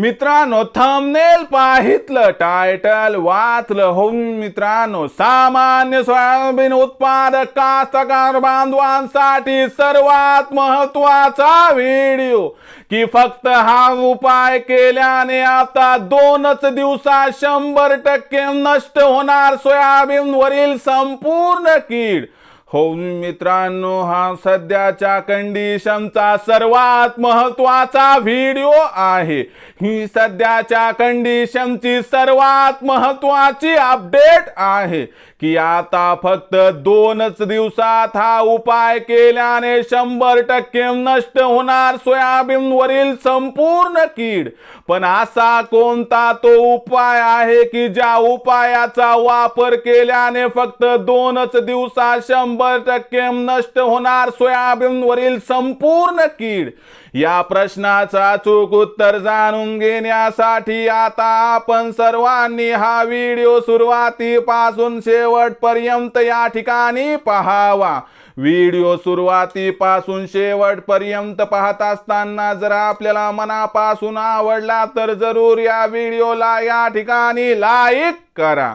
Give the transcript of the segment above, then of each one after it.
मित्रांनो thumbnail पाहितलं title वाचलं. हो मित्रांनो सामान्य सोयाबीन उत्पादक कास्तकार बांधवांसाठी सर्वात महत्त्वाचा व्हिडिओ की फक्त हा उपाय केल्याने आता दोनच दिवसात शंभर टक्के नष्ट होणार सोयाबीन वरील संपूर्ण कीड. हो मित्रांनो हा सध्याच्या कंडिशनचा सर्वात महत्त्वाचा व्हिडिओ आहे. ही सध्याच्या कंडिशनची सर्वात महत्वाची अपडेट आहे की आता फक्त दोनच दिवसात हा उपाय केल्याने शंभर टक्के नष्ट होणार सोयाबीनवरील संपूर्ण कीड. पण असा कोणता तो उपाय आहे की ज्या उपायाचा वापर केल्याने फक्त दोनच दिवसात शंभर टक्के नष्ट होणार सोयाबीनवरील संपूर्ण कीड? या प्रश्नाचा चूक उत्तर जाणून घेण्यासाठी आता आपण सर्वांनी हा व्हिडिओ सुरुवातीपासून शेवटपर्यंत या ठिकाणी पहावा. व्हिडिओ सुरुवातीपासून शेवटपर्यंत पाहत असताना जर आपल्याला मनापासून आवडला तर जरूर या व्हिडिओला या ठिकाणी लाईक करा.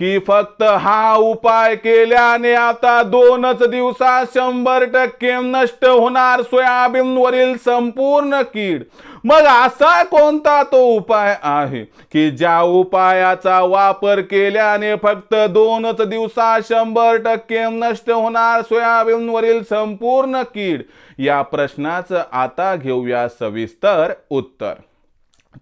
की फक्त हा उपाय केल्याने आता दोनच दिवसात शंभर टक्के नष्ट होणार सोयाबीन वरील संपूर्ण कीड. मग असा कोणता तो उपाय आहे की ज्या उपायाचा वापर केल्याने फक्त दोनच दिवसात शंभर टक्के नष्ट होणार सोयाबीन वरील संपूर्ण कीड? या प्रश्नाचं आता घेऊया सविस्तर उत्तर.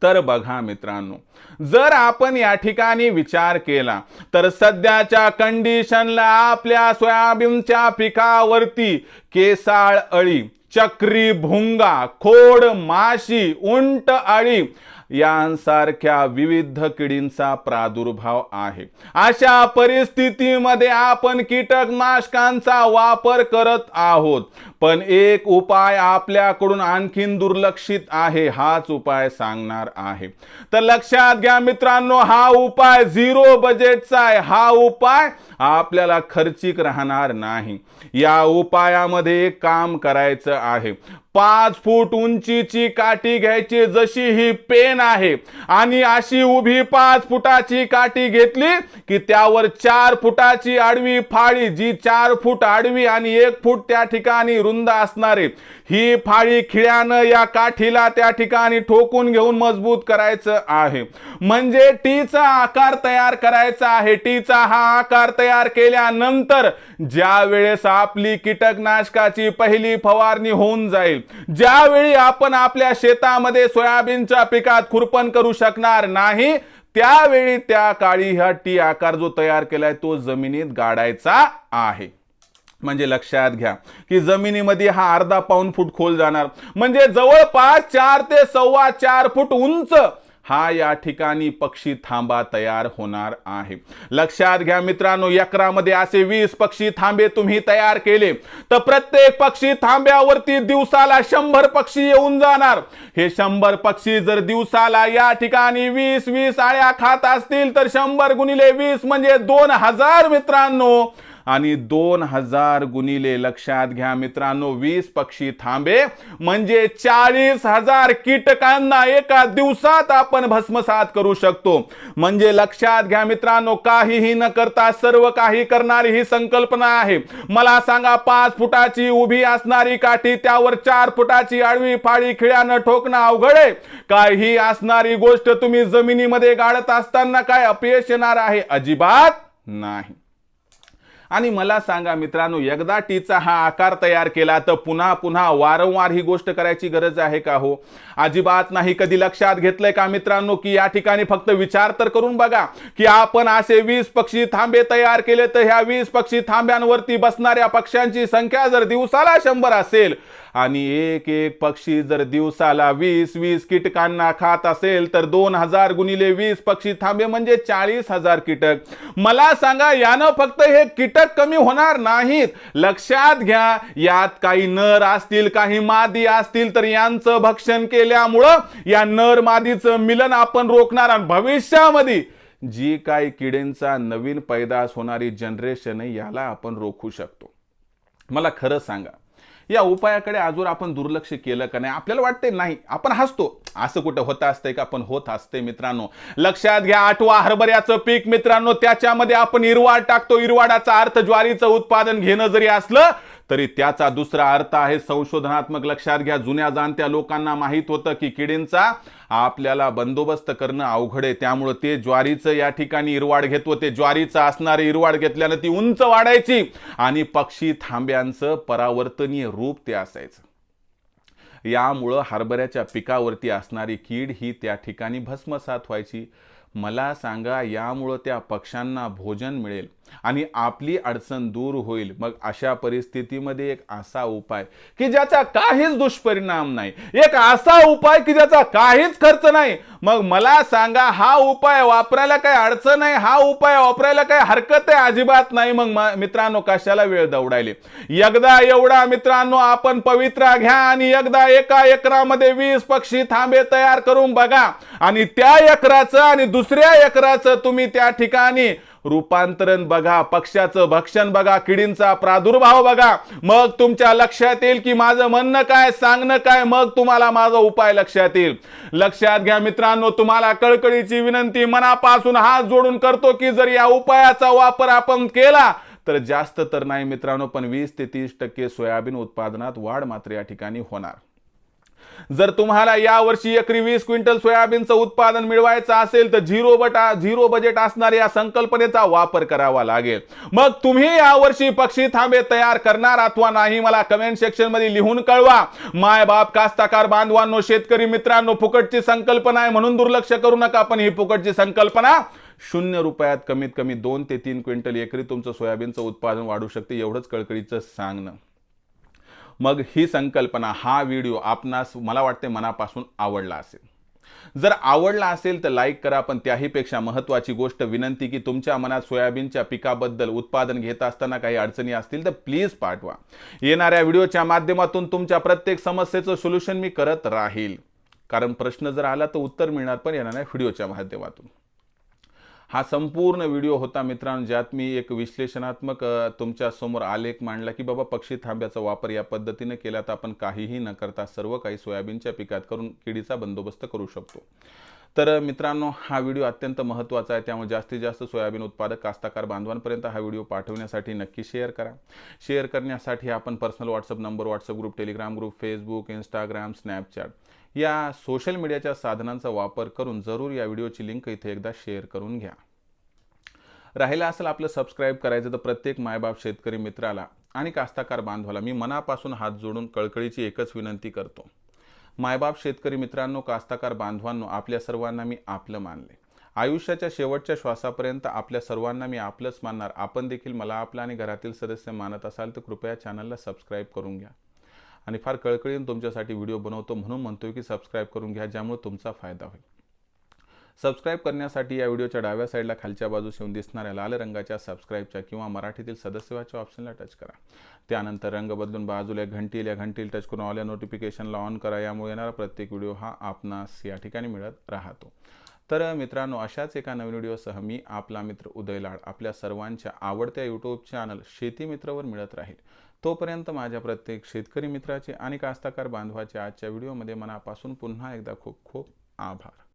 तर बघा मित्रांनो जर आपण या ठिकाणी विचार केला तर सध्याच्या कंडिशनला आपल्या सोयाबीनच्या पिकावरती केसाळ अळी चक्री भुंगा खोड माशी उंट अळी यांसारख्या विविध किडींचा प्रादुर्भाव आहे. अशा परिस्थितीमध्ये आपण कीटकनाशकांचा वापर करत आहोत. पण एक उपाय आपल्याकडून आणखीन दुर्लक्षित आहे हाच उपाय सांगणार आहे. तर लक्षात घ्या मित्रांनो हा उपाय झिरो बजेटचा आहे. हा उपाय आपल्याला खर्चिक राहणार नाही. या उपायामध्ये एक काम करायचं आहे. पाच फूट उंचीची काठी घ्यायची जशी ही पेन आहे. आणि अशी उभी पाच फुटाची काठी घेतली की त्यावर चार फुटाची आडवी फाळी जी चार फूट आडवी आणि एक फूट त्या ठिकाणी रुंद असणारे. ही फाळी खिळ्यानं या काठीला त्या ठिकाणी ठोकून घेऊन मजबूत करायचं आहे. म्हणजे टीचा आकार तयार करायचा आहे. टीचा हा आकार तयार केल्यानंतर ज्या वेळेस आपली कीटकनाशकाची पहिली फवारणी होऊन जाईल ज्यावेळी आपण आपल्या शेतामध्ये सोयाबीनच्या पिकात खुरपण करू शकणार नाही त्यावेळी त्या काळी हा टी आकार जो तयार केलाय तो जमिनीत गाडायचा आहे. म्हणजे लक्षात घ्या की जमिनीमध्ये हा अर्धा पाऊन फूट खोल जाणार. म्हणजे जवळपास चार ते सव्वा चार फूट उंच हा या ठिकाणी पक्षी थांबा तयार होणार आहे. लक्षात घ्या मित्रांनो एकरामध्ये असे वीस पक्षी थांबे तुम्ही तयार केले. तर प्रत्येक पक्षी थांब्यावरती दिवसाला शंभर पक्षी येऊन जाणार. हे शंभर पक्षी जर दिवसाला या ठिकाणी वीस वीस आळ्या खात असतील तर शंभर गुणिले वीस म्हणजे दोन हजार मित्रांनो आणि दोन हजार गुणिले लक्षात घ्या मित्रांनो वीस पक्षी थांबे. म्हणजे चाळीस हजार कीटकांना एका दिवसात आपण भस्मसात करू शकतो. म्हणजे लक्षात घ्या मित्रांनो काहीही न करता सर्व काही करणारी ही संकल्पना आहे. मला सांगा पाच फुटाची उभी असणारी काठी त्यावर चार फुटाची आडवी फाळी खिळ्यानं ठोकणं अवघड आहे. काही असणारी गोष्ट तुम्ही जमिनीमध्ये गाडत असताना काय अपयश येणार आहे? अजिबात नाही. आणि मला सांगा मित्रांनो एकदा टीचा हा आकार तयार केला तर पुन्हा पुन्हा वारंवार ही गोष्ट करायची गरज आहे का हो? अजिबात नाही. कधी लक्षात घेतलंय का मित्रांनो की या ठिकाणी फक्त विचार तर करून बघा की आपण असे वीस पक्षी थांबे तयार केले तर ह्या वीस पक्षी थांब्यांवरती बसणाऱ्या पक्ष्यांची संख्या जर दिवसाला शंभर असेल आणि एक एक पक्षी जर दिवसाला वीस वीस कीटकांना खात असेल तर दोन हजार गुणिले वीस पक्षी थांबे म्हणजे चाळीस हजार कीटक. मला सांगा यानं फक्त हे कीटक कमी होणार नाहीत. लक्षात घ्या यात काही नर असतील काही मादी असतील तर यांचं भक्षण केल्यामुळं या नर मादीचं मिलन आपण रोखणार आणि भविष्यामध्ये जी काही किडेंचा नवीन पैदास होणारी जनरेशन आहे याला आपण रोखू शकतो. मला खरं सांगा या उपायाकडे अजून आपण दुर्लक्ष केलं का नाही? आपल्याला वाटते नाही. आपण हसतो. असं कुठं होत असतंय का? आपण होत असते मित्रांनो. लक्षात घ्या आठवा हरभऱ्याचं पीक मित्रांनो. त्याच्यामध्ये आपण इरवाड टाकतो. इरवाडाचा अर्थ ज्वारीचं उत्पादन घेणं जरी असलं तरी त्याचा दुसरा अर्थ आहे संशोधनात्मक लक्षात घ्या. जुन्या जाणत्या लोकांना माहीत होतं की किडींचा आपल्याला बंदोबस्त करणं अवघड आहे. त्यामुळं ते ज्वारीचं या ठिकाणी इरवाड घेतो ते ज्वारीचं असणारे इरवाड घेतल्यानं ती उंच वाढायची आणि पक्षी थांब्यांचं परावर्तनीय रूप ते असायचं. यामुळं हरभऱ्याच्या पिकावरती असणारी कीड ही त्या ठिकाणी भस्मसात व्हायची. मला सांगा यामुळं त्या पक्ष्यांना भोजन मिळेल? आणि आपली अडचण दूर होईल. मग अशा परिस्थितीमध्ये एक असा उपाय की ज्याचा काहीच दुष्परिणाम नाही. एक असा उपाय की ज्याचा काहीच खर्च नाही. मग मला सांगा हा उपाय वापरायला काही अडचण आहे? हा उपाय वापरायला काही हरकत आहे? अजिबात नाही. मग मित्रांनो कशाला वेळ दौडायले? एकदा एवढा मित्रांनो आपण पवित्रा घ्या आणि एकदा एका एकरामध्ये वीस पक्षी थांबे तयार करून बघा. आणि त्या एकराचं आणि दुसऱ्या एकराचं तुम्ही त्या ठिकाणी रूपांतरण बघा पक्षाचं भक्षण बघा किडींचा प्रादुर्भाव बघा. मग तुमच्या लक्षात येईल की माझं म्हणणं काय सांगणं काय मग तुम्हाला माझा उपाय लक्षात येईल. लक्षात घ्या मित्रांनो तुम्हाला कळकळीची विनंती मनापासून हात जोडून करतो की जर या उपायाचा वापर आपण केला तर जास्त तर नाही मित्रांनो पण वीस ते तीस टक्के सोयाबीन उत्पादनात वाढ मात्र या ठिकाणी होणार. जर तुम्हाला यावर्षी एकरी वीस क्विंटल सोयाबीनचं उत्पादन मिळवायचं असेल तर झिरो बटा झिरो बजेट असणाऱ्या या संकल्पनेचा वापर करावा लागेल. मग तुम्ही यावर्षी पक्षी थांबे तयार करणार अथवा नाही मला कमेंट सेक्शनमध्ये लिहून कळवा. माय बाप कास्ताकार बांधवांनो शेतकरी मित्रांनो फुकटची संकल्पना आहे म्हणून दुर्लक्ष करू नका पण ही फुकटची संकल्पना शून्य रुपयात कमीत कमी दोन ते तीन क्विंटल एकरी तुमचं सोयाबीनचं उत्पादन वाढू शकते एवढंच कळकळीचं सांगणं. मग ही संकल्पना हा व्हिडिओ आपणास मला वाटते मनापासून आवडला असेल. जर आवडला असेल तर लाईक करा पण त्याहीपेक्षा महत्त्वाची गोष्ट विनंती की तुमच्या मनात सोयाबीनच्या पिकाबद्दल उत्पादन घेत असताना काही अडचणी असतील तर प्लीज पाठवा. येणाऱ्या व्हिडिओच्या माध्यमातून तुमच्या प्रत्येक समस्येचं सोल्युशन मी करत राहील. कारण प्रश्न जर आला तर उत्तर मिळणार पण येणाऱ्या व्हिडिओच्या माध्यमातून. हा संपूर्ण व्हिडिओ होता मित्रांनो ज्यात मी एक विश्लेषणात्मक तुमच्यासमोर आलेख मांडला की बाबा पक्षी थांब्याचा वापर या पद्धतीने केला तर आपण काहीही न करता सर्व काही सोयाबीनच्या पिकात करून किडीचा बंदोबस्त करू शकतो. तर मित्रांनो हा व्हिडिओ अत्यंत महत्त्वाचा आहे. त्यामुळे जास्तीत जास्त सोयाबीन उत्पादक कास्ताकार बांधवांपर्यंत हा व्हिडिओ पाठवण्यासाठी नक्की शेअर करा. शेअर करण्यासाठी आपण personal WhatsApp number WhatsApp group Telegram group Facebook Instagram Snapchat या सोशल मीडियाच्या साधनांचा वापर करून जरूर या व्हिडिओची लिंक इथे एकदा शेअर करून घ्या. राहिलं असेल आपलं सबस्क्राईब करायचं तर प्रत्येक मायबाप शेतकरी मित्राला आणि कास्ताकार बांधवाला मी मनापासून हात जोडून कळकळीची एकच विनंती करतो. मायबाप शेतकरी मित्रांनो कास्ताकार बांधवांनो आपल्या सर्वांना मी आपलं मानले. आयुष्याच्या शेवटच्या श्वासापर्यंत आपल्या सर्वांना मी आपलंच मानणार. आपण देखील मला आपलं आणि घरातील सदस्य मानत असाल तर कृपया चॅनलला सबस्क्राईब करून घ्या. आणि फार कळकळीनं तुमच्यासाठी व्हिडिओ बनवतो म्हणून म्हणतोय की सबस्क्राईब करून घ्या ज्यामुळे तुमचा फायदा होईल. सबस्क्राईब करण्यासाठी या व्हिडिओच्या डाव्या साईडला खालच्या बाजूस येऊन दिसणाऱ्या लाल रंगाच्या सबस्क्राईबच्या किंवा मराठीतील सदस्यवाच्या ऑप्शनला टच करा. त्यानंतर रंग बदलून बाजूला घंटील या घंटील टच करून ऑल या नोटिफिकेशनला ऑन करा. यामुळे येणारा प्रत्येक व्हिडिओ हा आपणास या ठिकाणी मिळत राहतो. तर मित्रांनो अशाच एका नवीन व्हिडिओसह मी आपला मित्र उदय लाड आपल्या सर्वांच्या आवडत्या यूट्यूब चॅनल शेती मित्रवर मिळत राहील. तोपर्यंत माझ्या प्रत्येक शेतकरी मित्राचे आणि कास्ताकार बांधवाचे आजच्या व्हिडिओमध्ये मनापासून पुन्हा एकदा खूप खूप आभार.